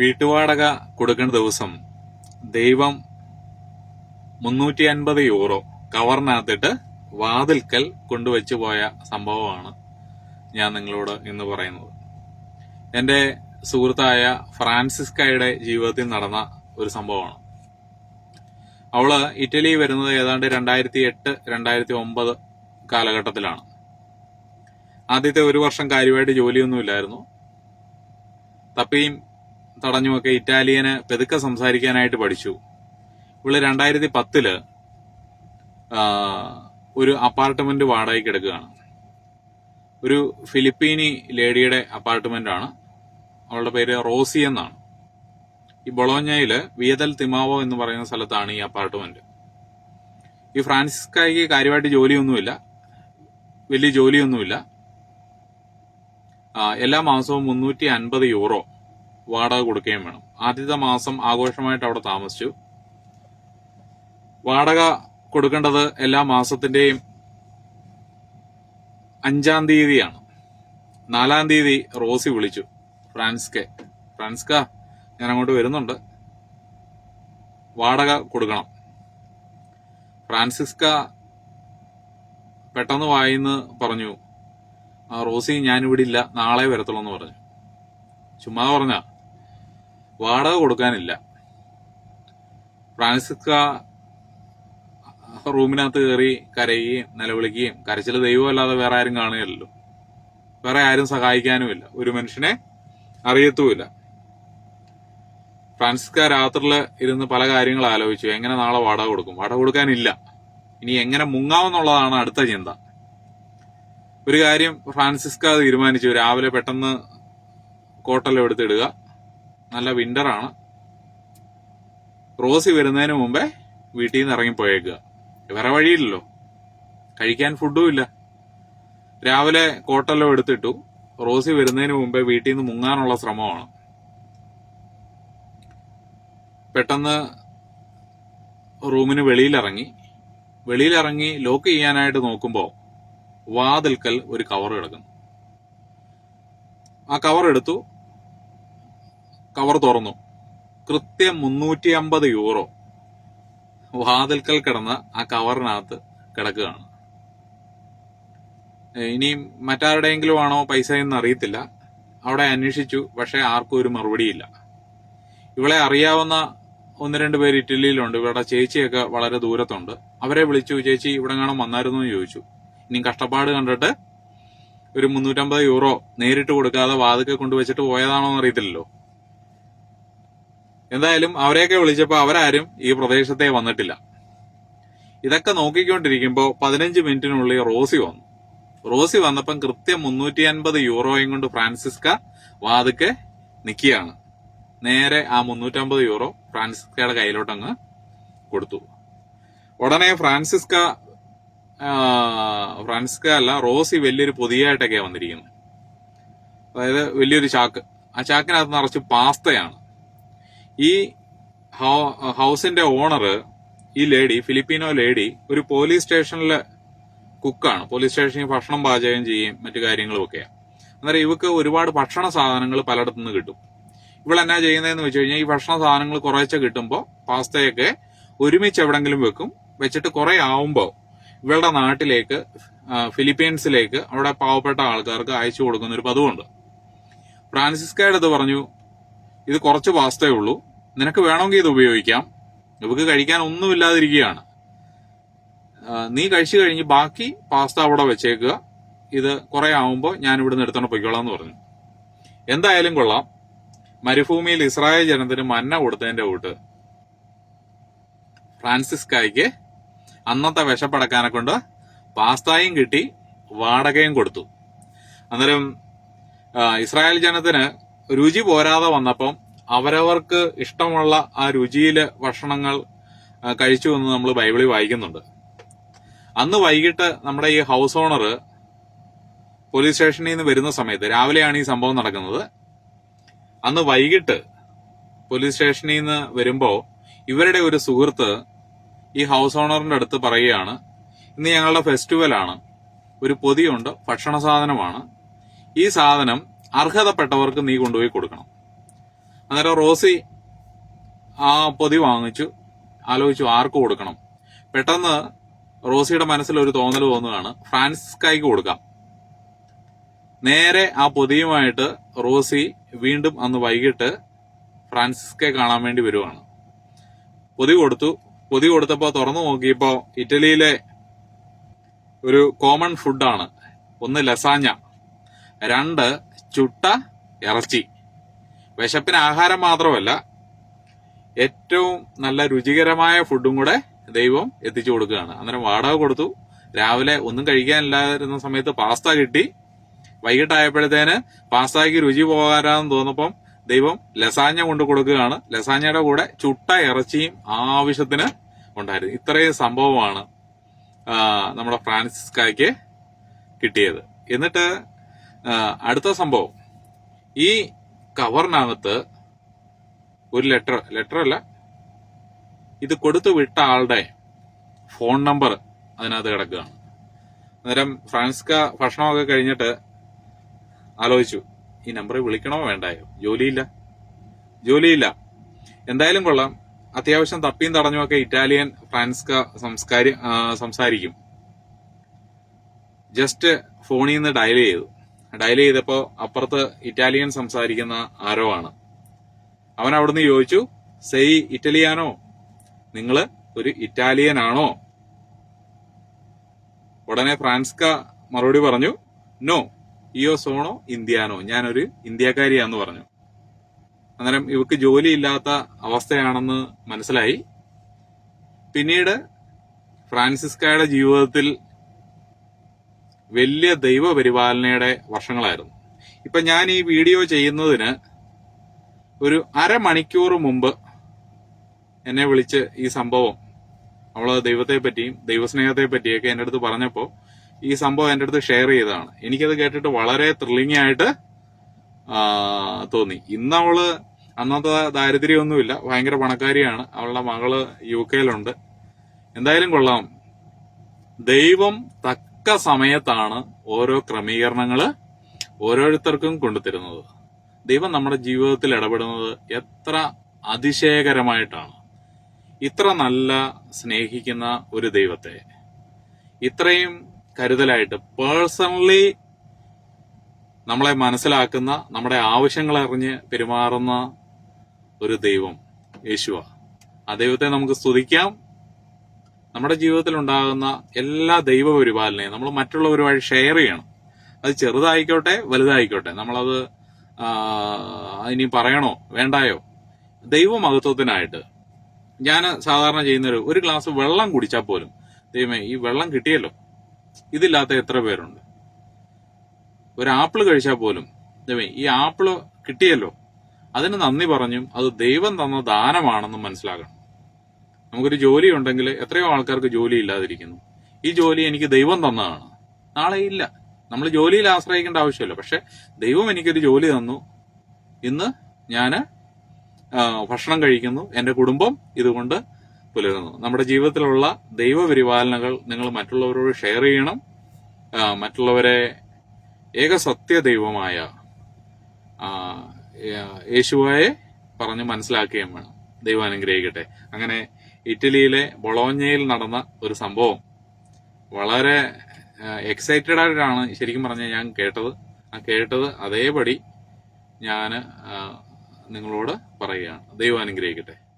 വീട്ടുവാടക കൊടുക്കുന്ന ദിവസം ദൈവം മുന്നൂറ്റി അൻപത് യൂറോ കവറിനകത്തിട്ട് വാതിൽക്കൽ കൊണ്ടുവച്ചു പോയ സംഭവമാണ് ഞാൻ നിങ്ങളോട് ഇന്ന് പറയുന്നത്. എന്റെ സുഹൃത്തായ ഫ്രാൻസിസ്കയുടെ ജീവിതത്തിൽ നടന്ന ഒരു സംഭവമാണ്. അവൾ ഇറ്റലി വരുന്നത് ഏതാണ്ട് രണ്ടായിരത്തി എട്ട് രണ്ടായിരത്തി ഒമ്പത് കാലഘട്ടത്തിലാണ്. ആദ്യത്തെ ഒരു വർഷം കാര്യമായിട്ട് ജോലിയൊന്നുമില്ലായിരുന്നു. തപ്പിയും തടഞ്ഞുമൊക്കെ ഇറ്റാലിയന് പെതുക്കെ സംസാരിക്കാനായിട്ട് പഠിച്ചു. ഇവൾ രണ്ടായിരത്തി പത്തിൽ ഒരു അപ്പാർട്ട്മെന്റ് വാടകയ്ക്ക് എടുക്കുകയാണ്. ഒരു ഫിലിപ്പീനി ലേഡിയുടെ അപ്പാർട്ട്മെന്റ് ആണ് അവളുടെ പേര് റോസി എന്നാണ്. ഈ ബൊളോഞ്ഞയിൽ വിയതൽ തിമാവോ എന്ന് പറയുന്ന സ്ഥലത്താണ് ഈ അപ്പാർട്ട്മെന്റ്. ഈ ഫ്രാൻസിസ്കായിക്ക് കാര്യമായിട്ട് ജോലിയൊന്നുമില്ല. വലിയ ജോലിയൊന്നുമില്ല. എല്ലാ മാസവും മുന്നൂറ്റി അൻപത് യൂറോ വാടക കൊടുക്കുകയും വേണം. ആദ്യത്തെ മാസം ആഘോഷമായിട്ട് അവിടെ താമസിച്ചു. വാടക കൊടുക്കേണ്ടത് എല്ലാ മാസത്തിന്റെയും അഞ്ചാം തീയതിയാണ്. നാലാം തീയതി റോസി വിളിച്ചു. ഫ്രാൻസ്കെ. ഫ്രാൻസ്ക ഞാൻ അങ്ങോട്ട് വരുന്നുണ്ട്. വാടക കൊടുക്കണം. ഫ്രാൻസിസ്ക പെട്ടെന്ന് വായിന്ന് പറഞ്ഞു റോസി ഞാനിവിടെ ഇല്ല നാളെ വരത്തുള്ളൂ എന്ന് പറഞ്ഞു. ചുമ്മാ പറഞ്ഞ. വാടക കൊടുക്കാനില്ല. ഫ്രാൻസിസ്ക റൂമിനകത്ത് കയറി കരയുകയും നിലവിളിക്കുകയും കരച്ചിൽ ദൈവമല്ലാതെ വേറെ ആരും കാണുകയല്ലോ വേറെ ആരും സഹായിക്കാനുമില്ല. ഒരു മനുഷ്യനെ അറിയത്തുമില്ല. ഫ്രാൻസിസ്ക രാത്രിയിൽ ഇരുന്ന് പല കാര്യങ്ങൾ ആലോചിച്ചു. എങ്ങനെ നാളെ വാടക കൊടുക്കും? വാടക കൊടുക്കാനില്ല. ഇനി എങ്ങനെ മുങ്ങാമെന്നുള്ളതാണ് അടുത്ത ചിന്ത. ഒരു കാര്യം ഫ്രാൻസിസ്ക തീരുമാനിച്ചു. രാവിലെ പെട്ടെന്ന് കോട്ടലെടുത്തിടുക നല്ല വിന്ററാണ് റോസി വരുന്നതിന് മുമ്പേ വീട്ടിൽ നിന്ന് ഇറങ്ങി പോയേക്കുക വേറെ വഴിയില്ലല്ലോ. കഴിക്കാൻ ഫുഡും ഇല്ല. രാവിലെ കോട്ടെല്ലാം എടുത്തിട്ടു. റോസി വരുന്നതിന് മുമ്പേ വീട്ടിൽ നിന്ന് മുങ്ങാനുള്ള ശ്രമമാണ്. പെട്ടെന്ന് റൂമിന് വെളിയിലിറങ്ങി. വെളിയിലിറങ്ങി ലോക്ക് ചെയ്യാനായിട്ട് നോക്കുമ്പോൾ വാതിൽക്കൽ ഒരു കവർ കിടക്കുന്നു. ആ കവർ എടുത്തു. കവർ തുറന്നു. കൃത്യം മുന്നൂറ്റി അമ്പത് യൂറോ. വാതിൽക്കൽ കിടന്ന് ആ കവറിനകത്ത് കിടക്കുകയാണ്. ഇനിയും മറ്റാരുടെയെങ്കിലും ആണോ പൈസ എന്ന് അറിയത്തില്ല. അവിടെ അന്വേഷിച്ചു പക്ഷെ ആർക്കും ഒരു മറുപടിയില്ല. ഇവളെ അറിയാവുന്ന ഒന്ന് രണ്ട് പേര് ഇറ്റലിയിലുണ്ട്. ഇവരുടെ ചേച്ചിയൊക്കെ വളരെ ദൂരത്തുണ്ട്. അവരെ വിളിച്ചു ചേച്ചി ഇവിടെ കാണാൻ വന്നായിരുന്നു എന്ന് ചോദിച്ചു. ഇനി കഷ്ടപ്പാട് കണ്ടിട്ട് ഒരു മുന്നൂറ്റമ്പത് യൂറോ നേരിട്ട് കൊടുക്കാതെ വാതുക്കെ കൊണ്ടുവച്ചിട്ട് പോയതാണോ എന്ന് അറിയത്തില്ലല്ലോ. എന്തായാലും അവരെയൊക്കെ വിളിച്ചപ്പോൾ അവരാരും ഈ പ്രദേശത്തെ വന്നിട്ടില്ല. ഇതൊക്കെ നോക്കിക്കൊണ്ടിരിക്കുമ്പോൾ പതിനഞ്ച് മിനിറ്റിനുള്ളിൽ റോസി വന്നു. റോസി വന്നപ്പം കൃത്യം മുന്നൂറ്റി അൻപത് യൂറോയും കൊണ്ട് ഫ്രാൻസിസ്ക വാതുക്കെ നിൽക്കുകയാണ് നേരെ ആ മുന്നൂറ്റമ്പത് യൂറോ ഫ്രാൻസിസ്കയുടെ കയ്യിലോട്ടങ്ങ് കൊടുത്തു. ഉടനെ ഫ്രാൻസിസ്ക ഫ്രാൻസിസ്ക അല്ല റോസി വലിയൊരു പൊതിയായിട്ടൊക്കെയാണ് വന്നിരിക്കുന്നത്. അതായത് വലിയൊരു ചാക്ക്. ആ ചാക്കിനകത്ത് നിറച്ച് പാസ്തയാണ്. ഈ ഹൗസിന്റെ ഓണർ ഈ ലേഡി ഫിലിപ്പീനോ ലേഡി ഒരു പോലീസ് സ്റ്റേഷനിലെ കുക്കാണ്. പോലീസ് സ്റ്റേഷനിൽ ഭക്ഷണം പാചകം ചെയ്യും മറ്റു കാര്യങ്ങളും ഒക്കെയാണ് അന്നേരം ഇവക്ക് ഒരുപാട് ഭക്ഷണ സാധനങ്ങൾ പലയിടത്തു നിന്ന് കിട്ടും. ഇവൾ എന്നാ ചെയ്യുന്നതെന്ന് വെച്ച് കഴിഞ്ഞാൽ ഈ ഭക്ഷണ സാധനങ്ങൾ കുറേശ്ശെ കിട്ടുമ്പോൾ പാസ്തയൊക്കെ ഒരുമിച്ച് എവിടെങ്കിലും വെക്കും. വെച്ചിട്ട് കുറെ ആവുമ്പോൾ ഇവളുടെ നാട്ടിലേക്ക് ഫിലിപ്പീൻസിലേക്ക് അവിടെ പാവപ്പെട്ട ആൾക്കാർക്ക് അയച്ചു കൊടുക്കുന്ന ഒരു പതിവുണ്ട്. ഫ്രാൻസിസ്കയുടെ ഇത് പറഞ്ഞു ഇത് കുറച്ച് പാസ്തയേ ഉള്ളൂ. നിനക്ക് വേണമെങ്കിൽ ഇത് ഉപയോഗിക്കാം. നമുക്ക് കഴിക്കാൻ ഒന്നുമില്ലാതിരിക്കുകയാണ് നീ കഴിച്ചു കഴിഞ്ഞ് ബാക്കി പാസ്ത അവിടെ വെച്ചേക്കുക. ഇത് കുറെ ആവുമ്പോൾ ഞാൻ ഇവിടെ നിന്ന് എടുത്തോണ്ട് പൊയ്ക്കോളാം എന്ന് പറഞ്ഞു. എന്തായാലും കൊള്ളാം. മരുഭൂമിയിൽ ഇസ്രായേൽ ജനത്തിന് മന്ന കൊടുത്തതിന്റെ കൂട്ട് ഫ്രാൻസിസ്കായ്ക്ക് അന്നത്തെ വിശപ്പടക്കാനെ കൊണ്ട് പാസ്തായും കിട്ടി വാടകയും കൊടുത്തു. അന്നേരം ഇസ്രായേൽ ജനത്തിന് രുചി പോരാതെ വന്നപ്പം അവരവർക്ക് ഇഷ്ടമുള്ള ആ രുചിയിൽ ഭക്ഷണങ്ങൾ കഴിച്ചു എന്ന് നമ്മൾ ബൈബിളിൽ വായിക്കുന്നുണ്ട്. അന്ന് വൈകിട്ട് നമ്മുടെ ഈ ഹൗസ് ഓണർ പോലീസ് സ്റ്റേഷനിൽ നിന്ന് വരുന്ന സമയത്ത് രാവിലെയാണ് ഈ സംഭവം നടക്കുന്നത്. അന്ന് വൈകിട്ട് പോലീസ് സ്റ്റേഷനിൽ നിന്ന് വരുമ്പോൾ ഇവരുടെ ഒരു സുഹൃത്ത് ഈ ഹൗസ് ഓണറിന്റെ അടുത്ത് പറയുകയാണ് ഇന്ന് ഞങ്ങളുടെ ഫെസ്റ്റിവലാണ്. ഒരു പൊതിയുണ്ട് ഭക്ഷണ സാധനമാണ്. ഈ സാധനം അർഹതപ്പെട്ടവർക്ക് നീ കൊണ്ടുപോയി കൊടുക്കണം. അന്നേരം റോസി ആ പൊതി വാങ്ങിച്ചു. ആലോചിച്ചു ആർക്ക് കൊടുക്കണം. പെട്ടെന്ന് റോസിയുടെ മനസ്സിൽ ഒരു തോന്നൽ തോന്നുകയാണ്. ഫ്രാൻസിസ്കായ്ക്ക് കൊടുക്കാം. നേരെ ആ പൊതിയുമായിട്ട് റോസി വീണ്ടും അന്ന് വൈകിട്ട് ഫ്രാൻസിസ്കെ കാണാൻ വേണ്ടി വരുവാണ്. പൊതി കൊടുത്തു. പൊതി കൊടുത്തപ്പോൾ തുറന്നു നോക്കിയപ്പോ ഇറ്റലിയിലെ ഒരു കോമൺ ഫുഡാണ് ഒന്ന് ലസാഞ്ഞ രണ്ട് ചുട്ട ഇറച്ചി. വിശപ്പിന് ആഹാരം മാത്രമല്ല ഏറ്റവും നല്ല രുചികരമായ ഫുഡും കൂടെ ദൈവം എത്തിച്ചു കൊടുക്കുകയാണ്. അന്നേരം വാടക കൊടുത്തു. രാവിലെ ഒന്നും കഴിക്കാനില്ലാതിരുന്ന സമയത്ത് പാസ്ത കിട്ടി. വൈകിട്ടായപ്പോഴത്തേന് പാസ്തയ്ക്ക് രുചി പോകാനാന്ന് തോന്നപ്പം ദൈവം ലസാഞ്ഞ കൊണ്ട് കൊടുക്കുകയാണ്. ലസാഞ്ഞയുടെ കൂടെ ചുട്ട ഇറച്ചിയും ആവശ്യത്തിന് ഉണ്ടായിരുന്നു. ഇത്രയും സംഭവമാണ് നമ്മുടെ ഫ്രാൻസിസ്കായ്ക്ക് കിട്ടിയത്. എന്നിട്ട് അടുത്ത സംഭവം. ഈ കവറിനകത്ത് ഒരു ലെറ്റർ ലെറ്റർ അല്ല. ഇത് കൊടുത്തു വിട്ട ആളുടെ ഫോൺ നമ്പർ അതിനകത്ത് കിടക്കുകയാണ്. അന്നേരം ഫ്രാൻസ്ക ഭക്ഷണമൊക്കെ കഴിഞ്ഞിട്ട് ആലോചിച്ചു ഈ നമ്പറിൽ വിളിക്കണോ വേണ്ടായോ? ജോലിയില്ല. ജോലിയില്ല. എന്തായാലും കൊള്ളാം. അത്യാവശ്യം തപ്പിയും തടഞ്ഞുമൊക്കെ ഇറ്റാലിയൻ ഫ്രാൻസ്ക സംസ്കാരി സംസാരിക്കും. ജസ്റ്റ് ഫോണിൽ നിന്ന് ഡയൽ ചെയ്തു. ഡയൽ ചെയ്തപ്പോ അപ്പുറത്ത് ഇറ്റാലിയൻ സംസാരിക്കുന്ന ആരോ ആണ് അവൻ അവിടുന്ന് ചോദിച്ചു സെയ് ഇറ്റലിയാനോ? നിങ്ങൾ ഒരു ഇറ്റാലിയൻ ആണോ ഉടനെ ഫ്രാൻസ്ക മറുപടി പറഞ്ഞു നോ ഇയോ സോണോ ഇന്ത്യാനോ? ഞാനൊരു ഇന്ത്യക്കാരിയാന്ന് പറഞ്ഞു. അന്നേരം ഇവക്ക് ജോലിയില്ലാത്ത അവസ്ഥയാണെന്ന് മനസ്സിലായി. പിന്നീട് ഫ്രാൻസിസ്കയുടെ ജീവിതത്തിൽ വലിയ ദൈവപരിപാലനയുടെ വർഷങ്ങളായിരുന്നു. ഇപ്പൊ ഞാൻ ഈ വീഡിയോ ചെയ്യുന്നതിന് ഒരു അരമണിക്കൂർ മുമ്പ് എന്നെ വിളിച്ച് ഈ സംഭവം അവൾ ദൈവത്തെ പറ്റിയും ദൈവസ്നേഹത്തെ പറ്റിയൊക്കെ എന്റെ അടുത്ത് പറഞ്ഞപ്പോ ഈ സംഭവം എന്റെ അടുത്ത് ഷെയർ ചെയ്തതാണ്. എനിക്കത് കേട്ടിട്ട് വളരെ ത്രില്ലിംഗ് ആയിട്ട് തോന്നി. ഇന്ന് അവൾ അന്നത്തെ ദാരിദ്ര്യമൊന്നുമില്ല ഭയങ്കര പണക്കാരിയാണ്. അവളുടെ മകൾ യു കെയിലുണ്ട്. എന്തായാലും കൊള്ളാം. ദൈവം തക്ക സമയത്താണ് ഓരോ ക്രമീകരണങ്ങൾ ഓരോരുത്തർക്കും കൊണ്ടുതരുന്നത്. ദൈവം നമ്മുടെ ജീവിതത്തിൽ ഇടപെടുന്നത് എത്ര അതിശയകരമായിട്ടാണ്. ഇത്ര നല്ല സ്നേഹിക്കുന്ന ഒരു ദൈവത്തെ. ഇത്രയും കരുതലായിട്ട് പേഴ്സണലി നമ്മളെ മനസ്സിലാക്കുന്ന നമ്മുടെ ആവശ്യങ്ങൾ അറിഞ്ഞ് പെരുമാറുന്ന ഒരു ദൈവം യേശുവ. ആ ദൈവത്തെ നമുക്ക് സ്തുതിക്കാം. നമ്മുടെ ജീവിതത്തിൽ ഉണ്ടാകുന്ന എല്ലാ ദൈവ പരിപാലനയും നമ്മൾ മറ്റുള്ളവരുമായി ഷെയർ ചെയ്യണം. അത് ചെറുതായിക്കോട്ടെ വലുതായിക്കോട്ടെ. നമ്മളത് ഇനി പറയണോ വേണ്ടായോ? ദൈവമഹത്വത്തിനായിട്ട്. ഞാൻ സാധാരണ ചെയ്യുന്നൊരു ഒരു ഗ്ലാസ് വെള്ളം കുടിച്ചാൽ പോലും ദൈവമേ ഈ വെള്ളം കിട്ടിയല്ലോ. ഇതില്ലാത്ത എത്ര പേരുണ്ട്? ഒരു ആപ്പിൾ കഴിച്ചാൽ പോലും ദൈവമേ ഈ ആപ്പിൾ കിട്ടിയല്ലോ. അതിന് നന്ദി പറഞ്ഞും അത് ദൈവം തന്ന ദാനമാണെന്നും മനസ്സിലാക്കണം. നമുക്കൊരു ജോലി ഉണ്ടെങ്കിൽ എത്രയോ ആൾക്കാർക്ക് ജോലി ഇല്ലാതിരിക്കുന്നു ഈ ജോലി എനിക്ക് ദൈവം തന്നതാണ്. നാളെ ഇല്ല. നമ്മൾ ജോലിയിൽ ആശ്രയിക്കേണ്ട ആവശ്യമില്ല. പക്ഷെ ദൈവം എനിക്കൊരു ജോലി തന്നു. ഇന്ന് ഞാൻ ഭക്ഷണം കഴിക്കുന്നു. എന്റെ കുടുംബം ഇതുകൊണ്ട് പുലരുന്നു. നമ്മുടെ ജീവിതത്തിലുള്ള ദൈവപരിപാലനകൾ നിങ്ങൾ മറ്റുള്ളവരോട് ഷെയർ ചെയ്യണം. മറ്റുള്ളവരെ ഏകസത്യ ദൈവമായ യേശുവായെ പറഞ്ഞ് മനസ്സിലാക്കുകയും വേണം. ദൈവം അനുഗ്രഹിക്കട്ടെ. അങ്ങനെ ഇറ്റലിയിലെ ബൊളോഞ്ഞയിൽ നടന്ന ഒരു സംഭവം. വളരെ എക്സൈറ്റഡ് ആയിട്ടാണ് ശരിക്കും പറഞ്ഞാൽ ഞാൻ കേട്ടത്. ആ കേട്ടത് അതേപടി ഞാൻ നിങ്ങളോട് പറയുകയാണ്. ദൈവം അനുഗ്രഹിക്കട്ടെ.